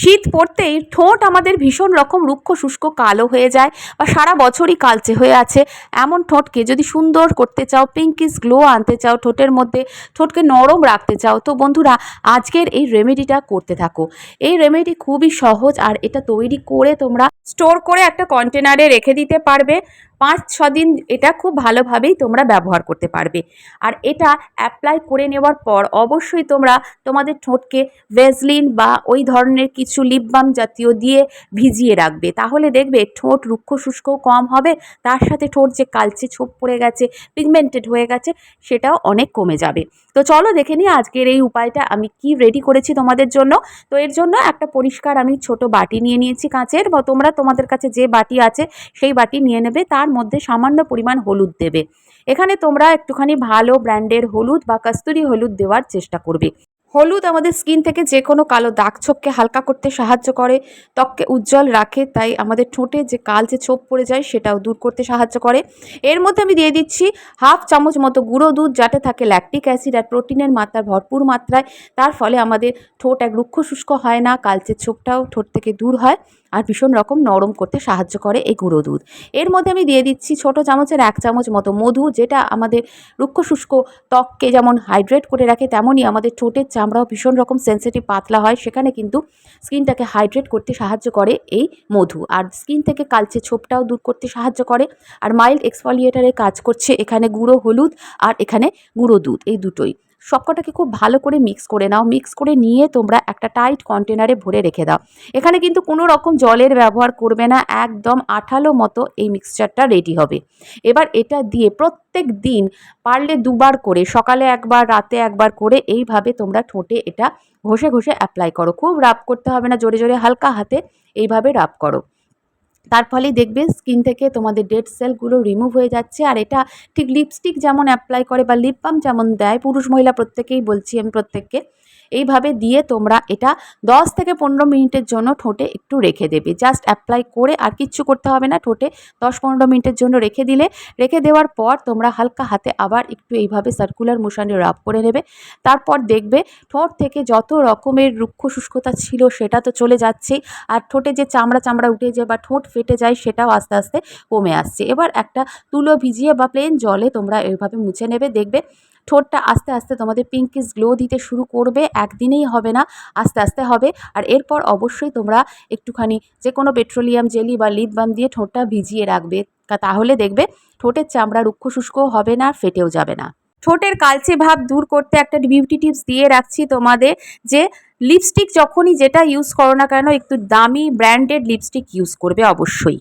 শীত পড়তেই ঠোঁট আমাদের ভীষণ রকম রুক্ষ শুষ্ক কালো হয়ে যায় বা সারা বছরই কালচে হয়ে আছে। এমন ঠোঁটকে যদি সুন্দর করতে চাও পিঙ্কিস গ্লো আনতে চাও, ঠোঁটের মধ্যে ঠোঁটকে নরম রাখতে চাও, তো বন্ধুরা আজকের এই রেমেডিটা করতে থাকো। এই রেমেডি খুবই সহজ আর এটা তৈরি করে তোমরা স্টোর করে একটা কন্টেনারে রেখে দিতে পারবে। পাঁচ, ছ দিন এটা খুব ভালোভাবেই তোমরা ব্যবহার করতে পারবে। আর এটা অ্যাপ্লাই করে নেওয়ার পর অবশ্যই তোমরা তোমাদের ঠোঁটকে ভেজলিন বা ওই ধরনের কিছু লিপ বাম জাতীয় দিয়ে ভিজিয়ে রাখবে। তাহলে দেখবে ঠোঁট রুক্ষ শুষ্কও কম হবে, তার সাথে ঠোঁট যে কালচে ছোপ পড়ে গেছে পিগমেন্টেড হয়ে গেছে, সেটাও অনেক কমে যাবে। তো চলো দেখে নিই আজকের এই উপায়টা আমি কি রেডি করেছি তোমাদের জন্য। তো এর জন্য একটা পরিষ্কার আমি ছোট বাটি নিয়ে নিয়েছি কাঁচের, বা তোমরা তোমাদের কাছে যে বাটি আছে সেই বাটি নিয়ে নেবে, তার মধ্যে সামান্য পরিমাণ হলুদ দেবে। এখানে তোমরা একটুখানি ভালো ব্র্যান্ডের হলুদ বা কস্তুরি হলুদ দেওয়ার চেষ্টা করবে। হলুদ আমাদের স্কিন থেকে যে কোনো কালো দাগ ছোপকে হালকা করতে সাহায্য করে, ত্বককে উজ্জ্বল রাখে, তাই আমাদের ঠোঁটে যে কালচে ছোপ পড়ে যায় সেটাও দূর করতে সাহায্য করে। এর মধ্যে আমি দিয়ে দিচ্ছি হাফ চামচ মতো গুঁড়ো দুধ, যাতে থাকে ল্যাকটিক অ্যাসিড আর প্রোটিনের মাত্রা ভরপুর মাত্রায়, তার ফলে আমাদের ঠোঁট এক রুক্ষ শুষ্ক হয় না কালচে ছোপটাও ঠোঁট থেকে দূর হয় আর ভীষণ রকম নরম করতে সাহায্য করে এই গুঁড়ো দুধ। এর মধ্যে আমি দিয়ে দিচ্ছি ছোট চামচের এক চামচ মতো মধু, যেটা আমাদের রুক্ষ শুষ্ক ত্বককে যেমন হাইড্রেট করে রাখে, তেমনই আমাদের ঠোঁটের চামড়াও ভীষণ রকম সেন্সিটিভ পাতলা হয়। সেখানে কিন্তু স্কিনটাকে হাইড্রেট করতে সাহায্য করে এই মধু। আর স্কিন থেকে কালচে ছোপটাও দূর করতে সাহায্য করে। আর মাইল্ড এক্সফলিয়েটারে কাজ করছে এখানে গুঁড়ো হলুদ আর এখানে গুঁড়ো দুধ, এই দুটোই। সবকটাকে খুব ভালো করে মিক্স করে নাও। মিক্স করে নিয়ে তোমরা একটা টাইট কন্টেনারে ভরে রেখে দাও। এখানে কিন্তু কোনো রকম জলের ব্যবহার করবে না। একদম আঠালো মতো এই মিক্সচারটা রেডি হবে। এবার এটা দিয়ে প্রত্যেক দিন পারলে দুবার করে, সকালে একবার, রাতে একবার করে এইভাবে তোমরা ঠোঁটে এটা ঘষে ঘষে অ্যাপ্লাই করো। খুব রাব করতে হবে না। জোরে জোরে হালকা হাতে এইভাবে রাব করো। তার ফলে দেখবে স্কিন থেকে তোমাদের ডেড সেলগুলো রিমুভ হয়ে যাচ্ছে। আর এটা ঠিক লিপস্টিক যেমন অ্যাপ্লাই করে বা লিপ বাম যেমন দেয় পুরুষ মহিলা প্রত্যেকেই বলছি আমি প্রত্যেককে। এইভাবে দিয়ে তোমরা এটা 10 থেকে পনেরো মিনিটের জন্য ঠোঁটে একটু রেখে দেবে। জাস্ট অ্যাপ্লাই করে আর কিচ্ছু করতে হবে না ঠোঁটে। দশ পনেরো মিনিটের জন্য রেখে দিলে। রেখে দেওয়ার পর তোমরা হালকা হাতে আবার একটু এইভাবে সার্কুলার মোশনে রাব করে নেবে। তারপর দেখবে ঠোঁট থেকে যত রকমের রুক্ষ শুষ্কতা ছিল সেটা তো চলে যাচ্ছেই আর ঠোঁটে যে চামড়া চামড়া উঠে যায় বা ঠোঁট ফেটে যায় সেটাও আস্তে আস্তে কমে আসছে। এবার একটা তুলো ভিজিয়ে বা প্লেন জলে তোমরা এইভাবে মুছে নেবে। দেখবে ঠোঁটটা আস্তে আস্তে তোমাদের পিঙ্কিস গ্লো দিতে শুরু করবে, একদিনেই হবে না, আস্তে আস্তে হবে। আর এরপর অবশ্যই তোমরা একটুখানি যে কোনো পেট্রোলিয়াম জেলি বা লিপ বাম দিয়ে ঠোঁটটা ভিজিয়ে রাখবে তাহলে দেখবে ঠোঁটের চামড়া রুক্ষ শুষ্কও হবে না, ফেটেও যাবে না। ঠোঁটের কালচে ভাব দূর করতে একটা বিউটি টিপস দিয়ে রাখছি তোমাদের যে লিপস্টিক যখনই যেটা ইউজ করো না কেন, একটু দামি ব্র্যান্ডেড লিপস্টিক ইউজ করবে অবশ্যই।